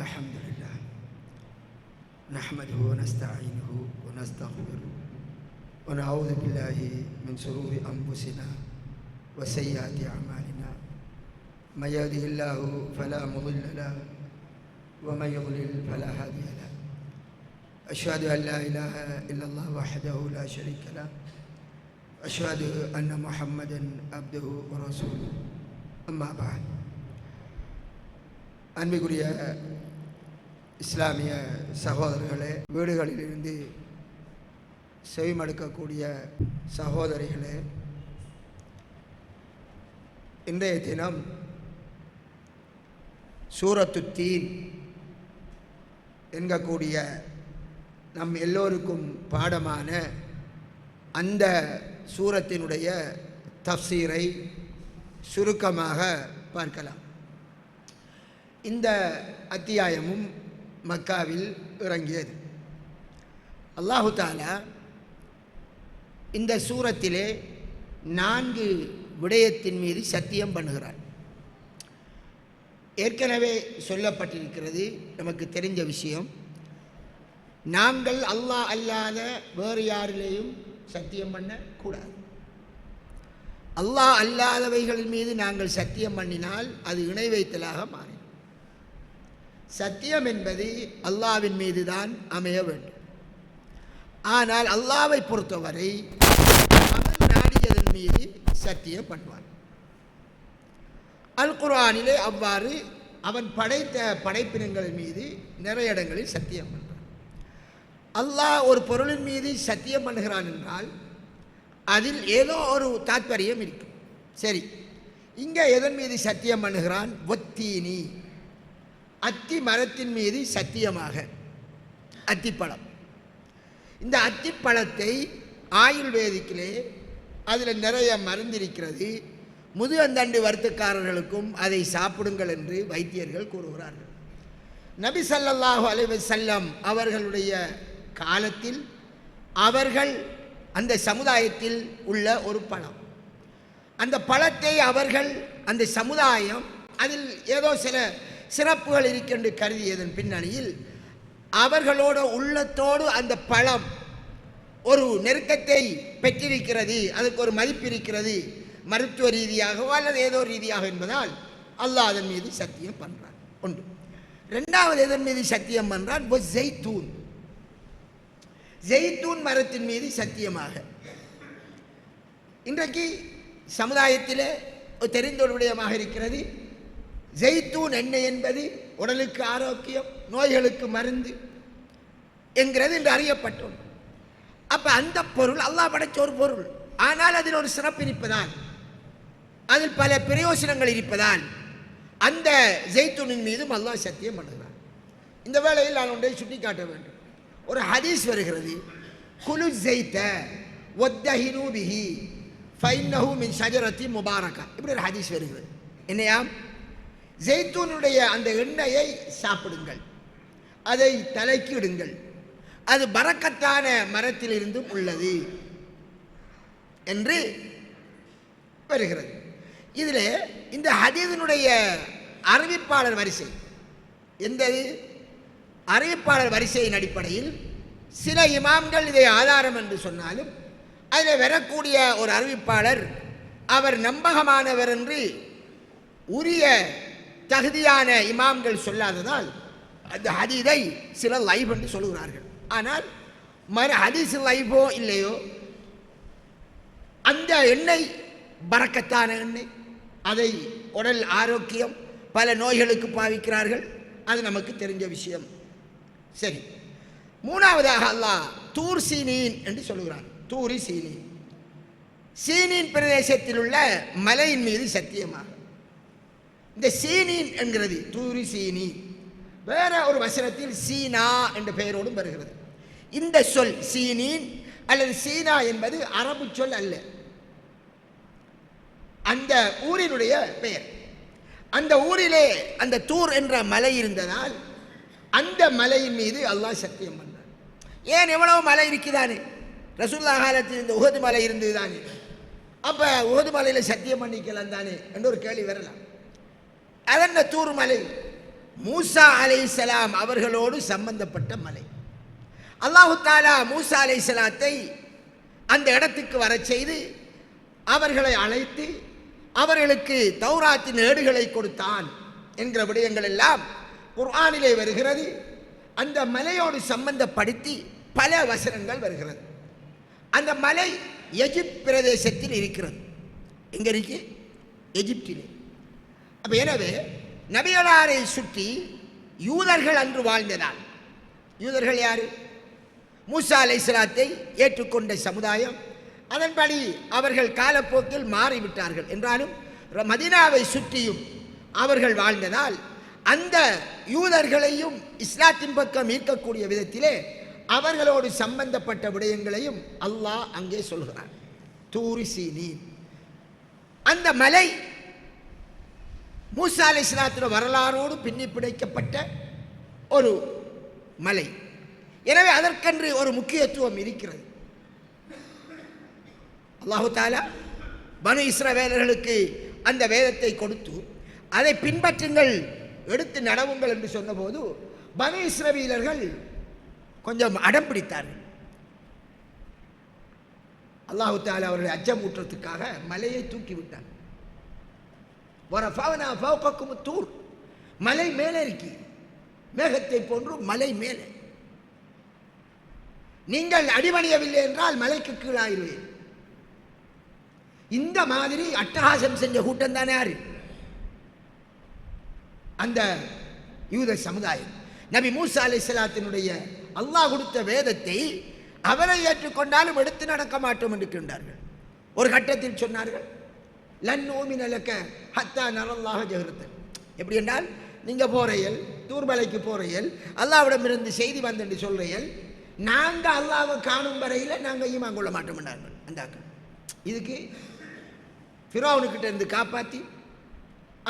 الحمد لله. نحمده ونستعينه ونستغفره ونعوذ بالله من شرور أنفسنا وسيئات أعمالنا. من يهده الله فلا مضل له ومن يضلل فلا هادي له. أشهد أن لا إله إلا الله وحده لا شريك له. أشهد أن محمدا عبده ورسوله. أما بعد. அன்பிற்குரிய இஸ்லாமிய சகோதரர்களே வீடுகளிலிருந்து செவிமடுக்கக்கூடிய சகோதரிகளே இன்றைய தினம் சூரத்து தீன் என்கக்கூடிய நம் எல்லோருக்கும் பாடமான அந்த சூரத்தினுடைய தப்சீரை சுருக்கமாக பார்க்கலாம். இந்த அத்தியாயமும் மக்காவில் இறங்கியது. அல்லாஹு தாலா இந்த சூரத்திலே நான்கு விடயத்தின் மீது சத்தியம் பண்ணுகிறார் ஏற்கனவே சொல்லப்பட்டிருக்கிறது நமக்கு தெரிஞ்ச விஷயம். நாங்கள் அல்லாஹ் அல்லாத வேறு யாரிலேயும் சத்தியம் பண்ணக்கூடாது. அல்லாஹ் அல்லாதவைகளின் மீது நாங்கள் சத்தியம் பண்ணினால் அது இணை வைத்தலாக மாறும் சத்தியம் என்பது அல்லாவின் மீது தான் அமைய வேண்டும். ஆனால் அல்லாவை பொறுத்தவரை அவன் நாடியதன் மீது சத்தியம் பண்ணுவான். அல் குர்ஆனிலே அவ்வாறு அவன் படைத்த படைப்பினங்கள் மீது நிறைய இடங்களில் சத்தியம் பண்ணுறான் அல்லாஹ் ஒரு பொருளின் மீது சத்தியம் பண்ணுகிறான் என்றால் அதில் ஏதோ ஒரு தாத்பரியம் இருக்கும். சரி இங்கே எதன் மீது சத்தியம் பண்ணுகிறான்? ஒத்தீனி அத்தி மரத்தின் மீது சத்தியமாக. அத்திப்பழம். இந்த அத்திப்பழத்தை ஆயுர்வேதிக்கிலே அதில் நிறைய மருந்திருக்கிறது. முதுகந்தண்டு வருத்தக்காரர்களுக்கும் அதை சாப்பிடுங்கள் என்று வைத்தியர்கள் கூறுகிறார்கள். நபி சல்லல்லாஹு அலைவ செல்லம் அவர்களுடைய காலத்தில் அவர்கள் அந்த சமுதாயத்தில் உள்ள ஒரு பழம். அந்த பழத்தை அவர்கள் அந்த சமுதாயம் அதில் ஏதோ சில சிறப்புகள் இருக்கின்ற கருதியதன் பின்னணியில் அவர்களோட உள்ளத்தோடு அந்த பழம் ஒரு நெருக்கத்தை பெற்றிருக்கிறது அதுக்கு ஒரு மதிப்பு இருக்கிறது மருத்துவ ரீதியாகவோ அல்லது ஏதோ ரீதியாக என்பதால் அல்லாஹ் அதன் மீது சத்தியம் பண்ணுறான் ஒன்று. ரெண்டாவது எதன் மீது சத்தியம் பண்ணுறான் ஜெய்தூன் ஜெய்தூன் மரத்தின் மீது சத்தியமாக. இன்றைக்கு சமுதாயத்தில் தெரிந்த ஒரு விடயமாக இருக்கிறது. ஜெய்தூன் எண்ணெய் என்பது உடலுக்கு ஆரோக்கியம் நோய்களுக்கு மருந்து என்கிறது என்று அறியப்பட்டோம். அப்போ அந்த பொருள் அல்லாஹ் படைச்ச ஒரு பொருள். ஆனால் அதில் ஒரு சிறப்பு இருப்பதால் அதில் பல பிரயோசனங்கள் இருப்பதால் அந்த ஜெய்தூனின் மீதும் அல்லாஹ் சத்தியம் பண்ணுகிறான். இந்த வேளையில் நான் ஒன்றை சுட்டிக்காட்ட வேண்டும். ஒரு ஹதீஸ் வருகிறது. குலு ஜெய்த ஒத்தஹினு பிஹி ஃபைன்னஹு மின் ஷஜரத்தி முபாரக்கா இப்படி ஒரு ஹதீஸ் வருகிறது. என்னையாம்? ஜெய்தூனுடைய அந்த எண்ணெயை சாப்பிடுங்கள். அதை தலைக்கிடுங்கள். அது பறக்கத்தான மரத்திலிருந்து உள்ளது என்று வருகிறது. இதில் இந்த ஹதீதனுடைய அறிவிப்பாளர் வரிசை எந்த அறிவிப்பாளர் வரிசையின் அடிப்படையில் சில இமாம்கள் இதை ஆதாரம் என்று சொன்னாலும் அதில் வரக்கூடிய ஒரு அறிவிப்பாளர் அவர் நம்பகமானவர் என்று உரிய தகுதியான இமாம்கள் சொல்லாததால் அந்த ஹதீதை சில லைவ் என்று சொல்லுகிறார்கள். ஆனால் மறு ஹதீஸ் லைவோ இல்லையோ? அந்த எண்ணெய் பறக்கத்தான எண்ணெய். அதை உடல் ஆரோக்கியம் பல நோய்களுக்கு பாவிக்கிறார்கள். அது நமக்கு தெரிஞ்ச விஷயம். சரி. மூணாவதாக அல்லாஹ் தூர் சீனின் என்று சொல்லுகிறார் தூரி சீனின். சீனின் பிரதேசத்தில் உள்ள மலையின் மீது சத்தியமாக இந்த சீனின் என்கிறது தூரி சீனி. வேற ஒரு வசனத்தில் சீனா என்ற பெயரோடும் வருகிறது. இந்த சொல் சீனின் அல்லது சீனா என்பது அரபு சொல் அல்ல. அந்த ஊரினுடைய பெயர். அந்த ஊரிலே அந்த தூர் என்ற மலை இருந்ததால் அந்த மலையின் மீது அல்லாஹ் சத்தியம் பண்ணார் ஏன் எவ்வளவு மலை இருக்குதானே? ரசூல்லா காலத்தில் இந்த உகது மலை இருந்தது தானே அப்போ உகது மலையில் சத்தியம் பண்ணிக்கலாம் தானே? என்று ஒரு கேள்வி வரலாம். அதென்ன தூர் மலை? மூசா அலைசலாம் அவர்களோடு சம்பந்தப்பட்ட மலை. அல்லாஹு தாலா மூசா அலைசலாத்தை அந்த இடத்துக்கு வரச் செய்து அவர்களை அழைத்து அவர்களுக்கு தௌராத்தின் ஏடுகளை கொடுத்தான் என்கிற விடயங்கள் எல்லாம் குர்ஆனிலே வருகிறது. அந்த மலையோடு சம்பந்தப்படுத்தி பல வசனங்கள் வருகிறது. அந்த மலை எஜிப்த் பிரதேசத்தில் இருக்கிறது. எங்க இருக்கு? எஜிப்டிலே அப்போ எனவே நபியலாரை சுற்றி யூதர்கள் அன்று வாழ்ந்ததால் யூதர்கள் யார்? மூசா இஸ்லாத்தை ஏற்றுக்கொண்ட சமுதாயம். அதன்படி அவர்கள் காலப்போக்கில் மாறிவிட்டார்கள் என்றாலும் ர- சுற்றியும் அவர்கள் வாழ்ந்ததால் அந்த யூதர்களையும் இஸ்லாத்தின் பக்கம் ஈர்க்கக்கூடிய விதத்திலே அவர்களோடு சம்பந்தப்பட்ட விடயங்களையும் அல்லாஹ் அங்கே சொல்கிறான். தூரிசி நீர் அந்த மலை மூசா அலை வரலாறோடு பின்னி பிணைக்கப்பட்ட ஒரு மலை. எனவே அதற்கென்று ஒரு முக்கியத்துவம் இருக்கிறது. அல்லாஹு தாலா பனு இஸ்ரவேலர்களுக்கு அந்த வேதத்தை கொடுத்து அதை பின்பற்றுங்கள் எடுத்து நடவுங்கள் என்று சொன்னபோது பனு இஸ்ரவீலர்கள் கொஞ்சம் அடம் பிடித்தார்கள். அல்லாஹு தாலா அவர்களை அச்சமூற்றத்துக்காக மலையை தூக்கி விட்டார் வரஃபௌனா ஃபௌகக்கும் தூர் மலை மேலே இருக்கி. மேகத்தை போன்று மலை மேலே. நீங்கள் அடிபணியவில்லை என்றால் மலைக்கு கீழாயிருவேன். இந்த மாதிரி அட்டகாசம் செஞ்ச கூட்டம் தானே யாரு அந்த யூத சமுதாயம். நபி மூசா அலைஹிஸ்ஸலாத்தினுடைய அல்லாஹ் கொடுத்த வேதத்தை அவரை ஏற்றுக்கொண்டாலும் எடுத்து நடக்க மாட்டோம் என்று கேட்டார்கள். ஒரு கட்டத்தில் சொன்னார்கள். லன் ஓமின் அலக்க ஹத்தா நலல்லாக ஜெகருத்தன் எப்படி என்றால் நீங்கள் போறையல் தூர்மலைக்கு போறையல் அல்லாவிடமிருந்து செய்தி வந்து சொல்றையல் நாங்கள் அல்லாவை காணும் வரையில் நாங்கள் ஈமான் கொள்ள மாட்டோம் அந்த இதுக்கு ஃபிரௌனுக்கிட்ட இருந்து காப்பாற்றி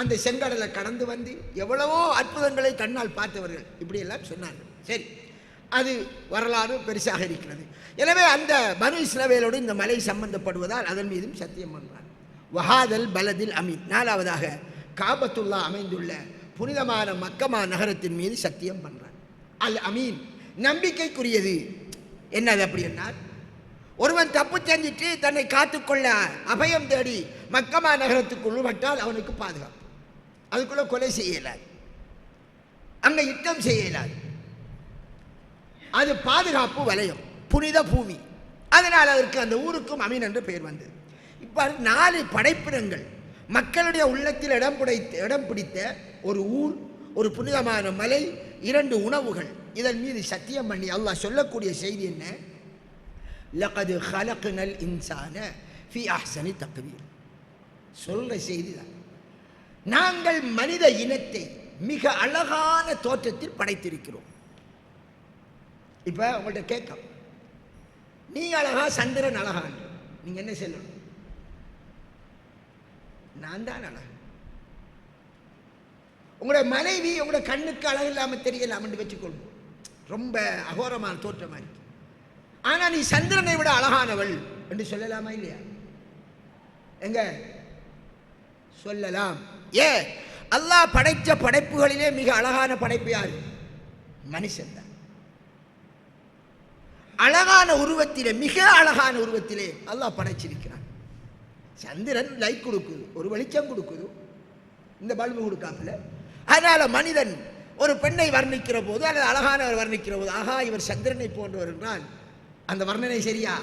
அந்த செங்கடலை கடந்து வந்து எவ்வளவோ அற்புதங்களை கண்ணால் பார்த்தவர்கள் இப்படியெல்லாம் சொன்னார்கள். சரி அது வரலாறு பெருசாக இருக்கிறது. எனவே அந்த பனு இஸ்ரவேலோடு இந்த மலை சம்பந்தப்படுவதால் அதன் மீதும் சத்தியம் பண்ணுறார் வஹாதல் பலதில் அமீன் நாலாவதாக காபத்துல்லா அமைந்துள்ள புனிதமான மக்கமா நகரத்தின் மீது சத்தியம் பண்ணுறார் அல் அமீன் நம்பிக்கைக்குரியது. என்னது அப்படி என்றார் ஒருவன் தப்பு செஞ்சிட்டு தன்னை காத்துக்கொள்ள அபயம் தேடி மக்கமா நகரத்துக்குள் உள்பட்டால் அவனுக்கு பாதுகாப்பு. அதுக்குள்ள கொலை செய்ய அங்கே யுத்தம் செய்யலாது. அது பாதுகாப்பு வலயம் புனித பூமி. அதனால் அதற்கு அந்த ஊருக்கும் அமீன் என்று பெயர் வந்தது. நாலு படைப்பிடங்கள் மக்களுடைய உள்ளத்தில் இடம் பிடித்த இடம் பிடித்த ஒரு ஊர் ஒரு புனிதமான மலை இரண்டு உணவுகள். இதன் மீது சத்தியம் பண்ணி அல்லாஹ் சொல்லக்கூடிய செய்தி என்ன? லகது ஹலக்னல் இன்சான ஃபி அஹ்சனி தக்வீர். சொல்ற செய்தி தான் நாங்கள் மனித இனத்தை மிக அழகான தோற்றத்தில் படைத்திருக்கிறோம். இப்போ உங்கள்கிட்ட கேட்கும் நீ அழகா சந்திரன் அழகான் நீங்கள் என்ன சொல்லணும் நான் தான் அழகு உங்களோட மனைவி உங்களோட கண்ணுக்கு அழகு இல்லாமல் தெரியலாம்னு வச்சுக்கொள்வோம். ரொம்ப அகோரமான தோற்றமாக இருக்கு ஆனா நீ சந்திரனை விட அழகானவள் என்று சொல்லலாமா இல்லையா? எங்க? சொல்லலாம். ஏ அல்லாஹ் படைத்த படைப்புகளிலே மிக அழகான படைப்பு யாரு? மனுஷன் தான். அழகான உருவத்திலே மிக அழகான உருவத்திலே அல்லாஹ் படைச்சிருக்கிறான். சந்திரன் லைட் கொடுக்குது ஒரு வெளிச்சம் கொடுக்குது. இந்த பல்பு கொடுக்காமல அதனால் மனிதன் ஒரு பெண்ணை வர்ணிக்கிற போது அல்லது அழகானவர் வர்ணிக்கிற போது ஆஹா இவர் சந்திரனை போன்றவர் என்றால் அந்த வர்ணனை சரியா?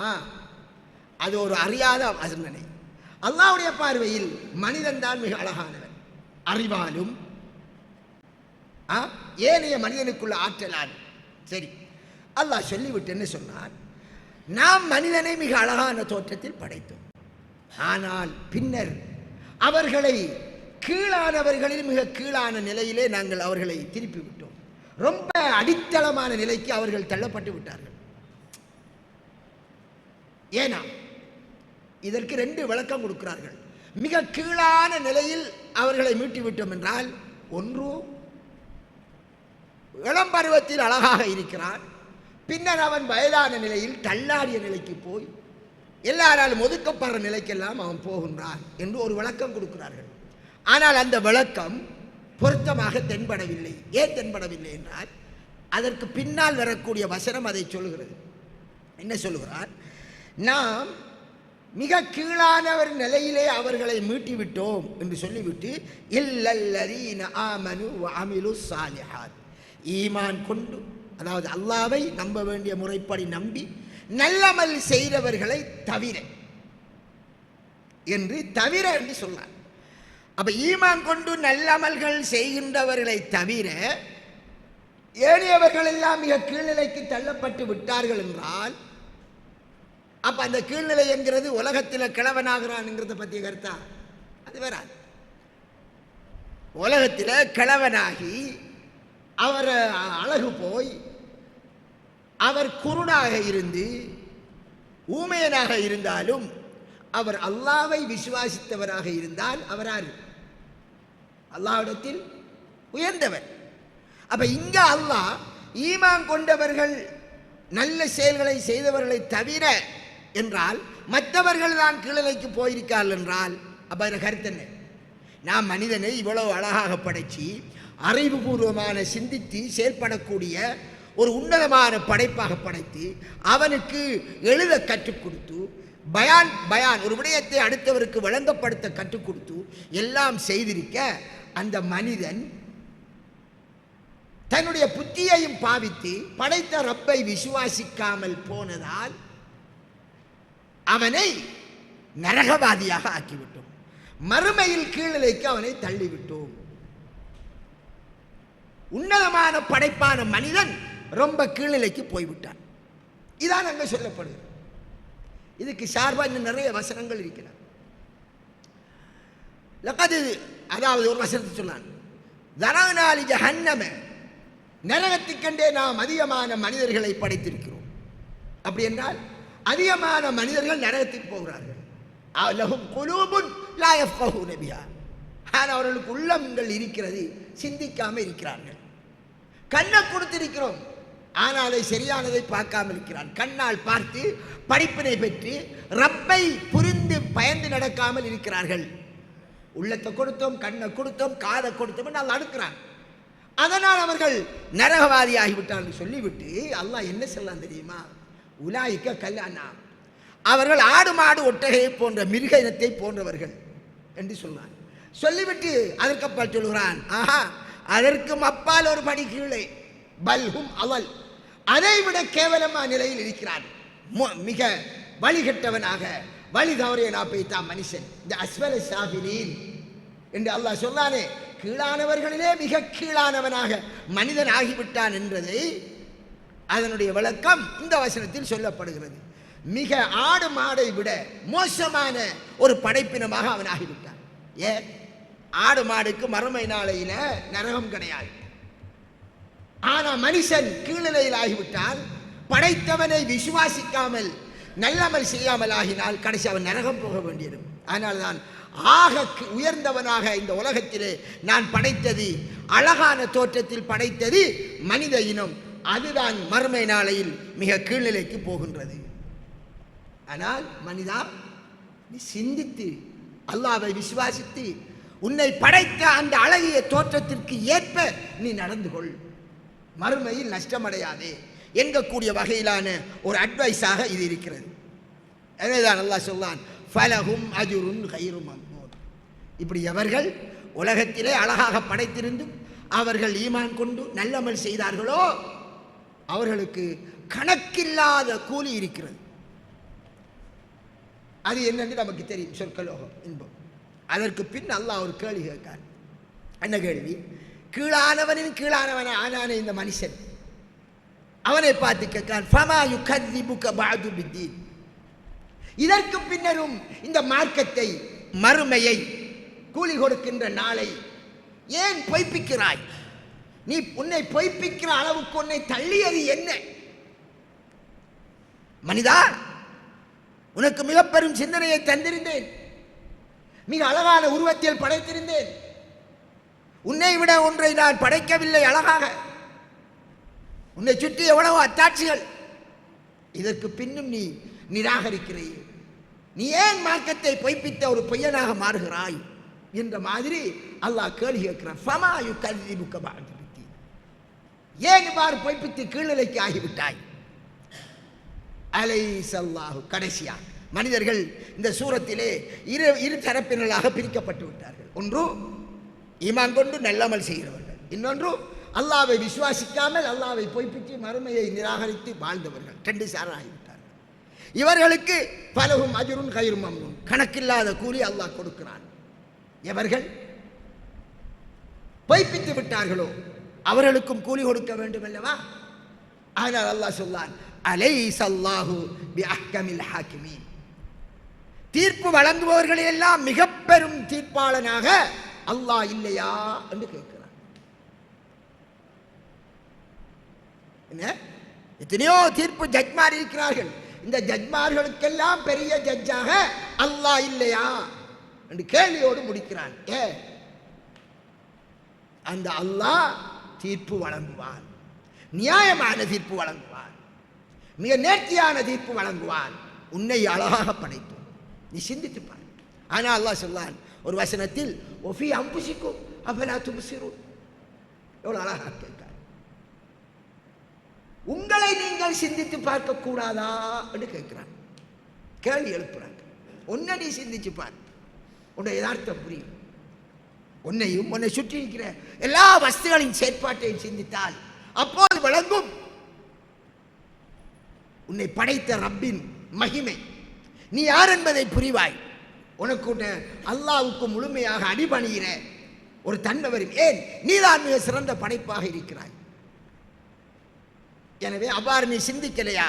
ஆ. அது ஒரு அறியாத வர்ணனை. அல்லாவுடைய பார்வையில் மனிதன் தான் மிக அழகானவன். அறிவாலும் ஆ ஏனைய மனிதனுக்குள்ள ஆற்றலால் சரி. அல்லாஹ் சொல்லிவிட்டு என்ன சொன்னார் நாம் மனிதனை மிக அழகான தோற்றத்தில் படைத்தோம். ஆனால் பின்னர் அவர்களை கீழானவர்களில் மிக கீழான நிலையிலே நாங்கள் அவர்களை திருப்பி விட்டோம். ரொம்ப அடித்தளமான நிலைக்கு அவர்கள் தள்ளப்பட்டு விட்டார்கள். ஏனா இதற்கு ரெண்டு விளக்கம் கொடுக்கிறார்கள். மிக கீழான நிலையில் அவர்களை மீட்டி விட்டோம் என்றால் ஒன்று இளம்பருவத்தில் அழகாக இருக்கிறான் பின்னர் அவன் வயதான நிலையில் தள்ளாடிய நிலைக்கு போய் எல்லாராலும் ஒதுக்கப்படுற நிலைக்கெல்லாம் அவன் போகின்றான் என்று ஒரு விளக்கம் கொடுக்கிறார்கள். ஆனால் அந்த விளக்கம் பொருத்தமாக தென்படவில்லை. ஏன் தென்படவில்லை என்றால் அதற்கு பின்னால் வரக்கூடிய வசனம் அதை சொல்லுகிறது என்ன சொல்கிறார்? நாம் மிக கீழானவர் நிலையிலே அவர்களை மீட்டிவிட்டோம் என்று சொல்லிவிட்டு இல்லல்லதீன ஆமனு அமிலு சாலிஹாத் ஈமான் கொண்டு அதாவது அல்லாவை நம்ப வேண்டிய முறைப்படி நம்பி நல்லமல் செய்தவர்களை தவிர என்று தவிர என்று சொன்னார். அப்ப ஈமான் கொண்டு நல்லமல்கள் செய்கின்றவர்களை தவிர ஏனையவர்கள் எல்லாம் மிக கீழ்நிலைக்கு தள்ளப்பட்டு விட்டார்கள் என்றால் அப்ப அந்த கீழ்நிலை என்கிறது உலகத்தில் கிழவனாகிறான்ங்கிறத பற்றிய கருத்தா? அது வராது. உலகத்தில் கிழவனாகி அவர் அழகு போய் அவர் குருடாக இருந்து ஊமையனாக இருந்தாலும் அவர் அல்லாவை விசுவாசித்தவராக இருந்தால் அவர் யாரு அல்லாவிடத்தில் உயர்ந்தவர். அப்ப இங்க அல்லாஹ் ஈமான் கொண்டவர்கள் நல்ல செயல்களை செய்தவர்களை தவிர என்றால் மற்றவர்கள் தான் கீழலைக்கு போயிருக்கார்கள் என்றால் அப்ப அதில் கருத்து நான் மனிதனை இவ்வளவு அழகாக படைச்சி அறிவுபூர்வமான சிந்தித்து செயல்படக்கூடிய ஒரு உன்னதமான படைப்பாக படைத்து அவனுக்கு எழுத கற்றுக் கொடுத்து பயான் பயான் ஒரு விடயத்தை அடுத்தவருக்கு வழங்கப்படுத்த கற்றுக் கொடுத்து எல்லாம் செய்திருக்க அந்த மனிதன் தன்னுடைய புத்தியையும் பாவித்து படைத்த ரப்பை விசுவாசிக்காமல் போனதால் அவனை நரகவாதியாக ஆக்கிவிட்டோம். மறுமையில் கீழ்நிலைக்கு அவனை தள்ளிவிட்டோம். உன்னதமான படைப்பான மனிதன் ரொம்ப கீழ்நிலைக்கு போய்விட்டான். இதான் அங்கே சொல்லப்படுது. இதுக்கு சார்பாக இன்னும் நிறைய வசனங்கள் இருக்கிறது. லக்கது அதாவது ஒரு வசனத்தை சொன்னான். தரநாளி ஜஹன்னம நரகத்துக்கண்டே நாம் அதிகமான மனிதர்களை படைத்திருக்கிறோம். அப்படி என்றால் அதிகமான மனிதர்கள் நரகத்துக்கு போகிறார்கள். லஹும் குலூபுன் லா யஃப்கஹூன பிஹா. ஆனால் அவர்களுக்கு உள்ளங்கள் இருக்கிறது சிந்திக்காம இருக்கிறார்கள். கண்ணை கொடுத்திருக்கிறோம். ஆனால் அதை சரியானதை பார்க்காமல் இருக்கிறான். கண்ணால் பார்த்து படிப்பினை பெற்று ரப்பை புரிந்து பயந்து நடக்காமல் இருக்கிறார்கள். உள்ளத்தை கொடுத்தோம் கண்ணை கொடுத்தோம் காதை கொடுத்தோம் நான் அடுக்கிறான் அதனால் அவர்கள் நரகவாதி ஆகிவிட்டார்கள் சொல்லிவிட்டு அல்லாஹ் என்ன சொல்லலாம் தெரியுமா? உலாய்க்க கல்யாணா அவர்கள் ஆடு மாடு ஒட்டகையை போன்ற மிருக இனத்தை போன்றவர்கள் என்று சொன்னான் சொல்லிவிட்டு அதற்கப்பால் சொல்லுகிறான் ஆஹா அதற்கும் அப்பால் ஒரு படி கீழே பல்ஹும் அவல். அதைவிட கேவலமா நிலையில் இருக்கிறான். மிக வழிகட்டவனாக வழி தவறிய நாப்பைத்தான் மனுஷன். இந்த அஸ்வல சாபிலீன் என்று அல்லாஹ் சொன்னானே கீழானவர்களிலே மிக கீழானவனாக மனிதன் ஆகிவிட்டான் என்றதை அதனுடைய விளக்கம் இந்த வசனத்தில் சொல்லப்படுகிறது. மிக ஆடு மாடை விட மோசமான ஒரு படைப்பினமாக அவன் ஆகிவிட்டான். ஏன்? ஆடு மாடுக்கு மறுமை நாளையில நரகம் கிடையாது. ஆனா மனுஷன் கீழ்நிலையில் ஆகிவிட்டால் படைத்தவனை விசுவாசிக்காமல் நல்லமல் செய்யாமல் ஆகினால் கடைசி அவன் நரகம் போக வேண்டியது அதனால்தான் ஆக உயர்ந்தவனாக இந்த உலகத்திலே நான் படைத்தது அழகான தோற்றத்தில் படைத்தது மனித இனம். அதுதான் மறுமை நாளையில் மிக கீழ்நிலைக்கு போகின்றது. ஆனால் மனிதா நீ சிந்தித்து அல்லாவை விசுவாசித்து உன்னை படைத்த அந்த அழகிய தோற்றத்திற்கு ஏற்ப நீ நடந்து கொள். மறுமையில் நஷ்டமடையாதே என்கக்கூடிய வகையிலான ஒரு அட்வைஸாக இது இருக்கிறது. எனவேதான் நல்லா சொல்லான் ஃபலஹும் அஜுருன் கயிறும் மம்னூன் இப்படி எவர்கள் உலகத்திலே அழகாக படைத்திருந்தும் அவர்கள் ஈமான் கொண்டு நல்லமல் செய்தார்களோ அவர்களுக்கு கணக்கில்லாத கூலி இருக்கிறது. அது என்னன்னு நமக்கு தெரியும் சொற்கலோகம் இன்பம். அதற்கு பின் அல்லாஹ் ஒரு கேள்வி கேட்கார் என்ன கேள்வி? கீழானவனின் கீழானவன் ஆனான இந்த மனுஷன். அவனை பார்த்து கேட்கிறான் ஃபமா யுகதிபுக பாது பித்தீன். இதற்கு பின்னரும் இந்த மார்க்கத்தை மறுமையை கூலி கொடுக்கின்ற நாளை ஏன் பொய்ப்பிக்கிறாய்? நீ உன்னை பொய்ப்பிக்கிற அளவுக்கு உன்னை தள்ளியது என்ன? மனிதா உனக்கு மிகப்பெரும் சிந்தனையை தந்திருந்தேன். மிக அழகான உருவத்தில் படைத்திருந்தேன். உன்னை விட ஒன்றை நான் படைக்கவில்லை அழகாக. உன்னை சுற்றி எவ்வளவோ அத்தாட்சிகள். இதற்கு பின்னும் நீ நிராகரிக்கிறாய். நீ ஏன் மார்க்கத்தை பொய்ப்பித்த ஒரு பொய்யனாக மாறுகிறாய்? என்ற மாதிரி அல்லாஹ் கேள்வி கேட்கிறான். ஃபமா கல்வி பஅது ஏன் இவ்வாறு பொய்ப்பித்து கீழ்நிலைக்கு ஆகிவிட்டாய்? அலை சல்லாஹு கடைசியா மனிதர்கள் இந்த சூரத்திலே இரு இரு தரப்பினர்களாக பிரிக்கப்பட்டு விட்டார்கள். ஒன்று ஈமான் கொண்டு நல்லமல் செய்கிறவர்கள். இன்னொன்று அல்லாவை விசுவாசிக்காமல் அல்லாவை பொய்ப்பித்து மறுமையை நிராகரித்து வாழ்ந்தவர்கள். ரெண்டு சாராகிவிட்டார்கள் இவர்களுக்கு பலகும் அஜுரும் கயிறும் அம்மும் கணக்கில்லாத கூலி அல்லாஹ் கொடுக்கிறான். எவர்கள்? பொய்ப்பித்து விட்டார்களோ அவர்களுக்கும் கூலி கொடுக்க வேண்டும் அல்லவா ஆனால் அல்லாஹ் சொல்லான் அலை சல்லாஹு பி அஹ்கமில் ஹாக்கிமீன். தீர்ப்பு வழங்குபவர்களையெல்லாம் மிக பெரும் தீர்ப்பாளனாக அல்லாஹ் இல்லையா என்று கேட்கிறான் என்ன? எத்தனையோ தீர்ப்பு ஜட்மார் இருக்கிறார்கள். இந்த ஜட்மார்களுக்கெல்லாம் பெரிய ஜட்ஜாக அல்லாஹ் இல்லையா என்று கேள்வியோடு முடிக்கிறான். ஏ? அந்த அல்லாஹ் தீர்ப்பு வழங்குவான். நியாயமான தீர்ப்பு வழங்குவான். மிக நேர்த்தியான தீர்ப்பு வழங்குவான். உன்னை அழகாக படைப்போம். நீ சிந்தித்து பார். ஆனால் அல்லாஹ் சொல்லான் ஒரு வசனத்தில் ஒஃபி அம்புசிக்கும் அபலா துபுசிரும் எவ்வளோ அழகாக கேட்கார் உங்களை நீங்கள் சிந்தித்து பார்க்க கூடாதா என்று கேட்கிறான் கேள்வி எழுப்புறாங்க. உன்னை நீ சிந்திச்சு பார். உன்னை யதார்த்தம் புரியும். உன்னையும் உன்னை சுற்றி இருக்கிற எல்லா வஸ்துகளின் செயற்பாட்டையும் சிந்தித்தால் அப்போது விளங்கும். உன்னை படைத்த ரப்பின் மகிமை. நீ யார் என்பதை புரிவாய்? உனக்கு அல்லாவுக்கு முழுமையாக அடிபணிகிற ஒரு தன்மை வரும் ஏன்? நீதான் மிக சிறந்த படைப்பாக இருக்கிறாய். எனவே அவ்வாறு நீ சிந்திக்கலையா?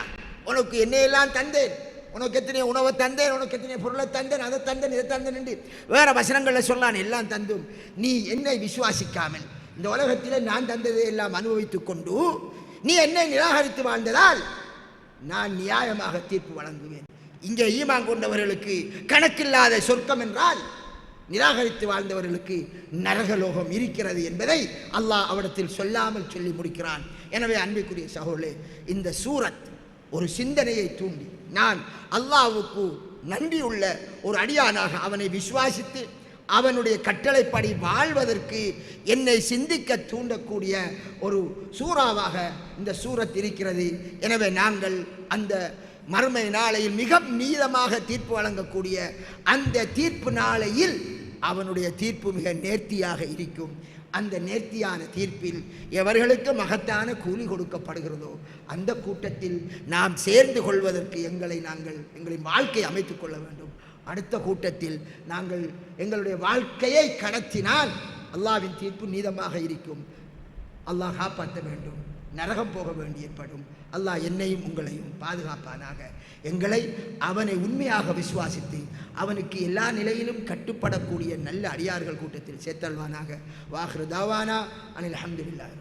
உனக்கு என்னையெல்லாம் தந்தேன். உனக்கு எத்தனை உணவை தந்தேன் உனக்கு எத்தனை பொருளை தந்தேன் அதை தந்தேன் இதை தந்தேன் என்று வேற வசனங்களில் சொல்லான் எல்லாம் தந்தும். நீ என்னை விசுவாசிக்காமல் இந்த உலகத்தில் நான் தந்ததை எல்லாம் அனுபவித்துக் கொண்டு நீ என்னை நிராகரித்து வாழ்ந்ததால் நான் நியாயமாக தீர்ப்பு வழங்குவேன். இங்கே ஈமான் கொண்டவர்களுக்கு கணக்கில்லாத சொர்க்கம் என்றால் நிராகரித்து வாழ்ந்தவர்களுக்கு நரகலோகம் இருக்கிறது என்பதை அல்லாஹ் அவடத்தில் சொல்லாமல் சொல்லி முடிக்கிறான். எனவே அன்பிற்குரிய சகோலே இந்த சூரத் ஒரு சிந்தனையை தூண்டி நான் அல்லாவுக்கு நன்றியுள்ள ஒரு அடியானாக அவனை விசுவாசித்து அவனுடைய கட்டளைப்படி வாழ்வதற்கு என்னை சிந்திக்க தூண்டக்கூடிய ஒரு சூறாவாக இந்த சூரத் இருக்கிறது. எனவே நாங்கள் அந்த மறுமை நாளையில் மிக நீளமாக தீர்ப்பு வழங்கக்கூடிய அந்த தீர்ப்பு நாளையில் அவனுடைய தீர்ப்பு மிக நேர்த்தியாக இருக்கும். அந்த நேர்த்தியான தீர்ப்பில் எவர்களுக்கு மகத்தான கூலி கொடுக்கப்படுகிறதோ அந்த கூட்டத்தில் நாம் சேர்ந்து கொள்வதற்கு எங்களை நாங்கள் எங்களின் வாழ்க்கை அமைத்து கொள்ள வேண்டும். அடுத்த கூட்டத்தில் நாங்கள் எங்களுடைய வாழ்க்கையை கடத்தினால் அல்லாவின் தீர்ப்பு நீதமாக இருக்கும். அல்லாஹ் காப்பாற்ற வேண்டும். நரகம் போக வேண்டி ஏற்படும் அல்லாஹ் என்னையும் உங்களையும் பாதுகாப்பானாக. எங்களை அவனை உண்மையாக விசுவாசித்து அவனுக்கு எல்லா நிலையிலும் கட்டுப்படக்கூடிய நல்ல அடியார்கள் கூட்டத்தில் சேர்த்தல்வானாக. வாஹ்ரு தாவானா அனில் அஹமதுல்லாஹ்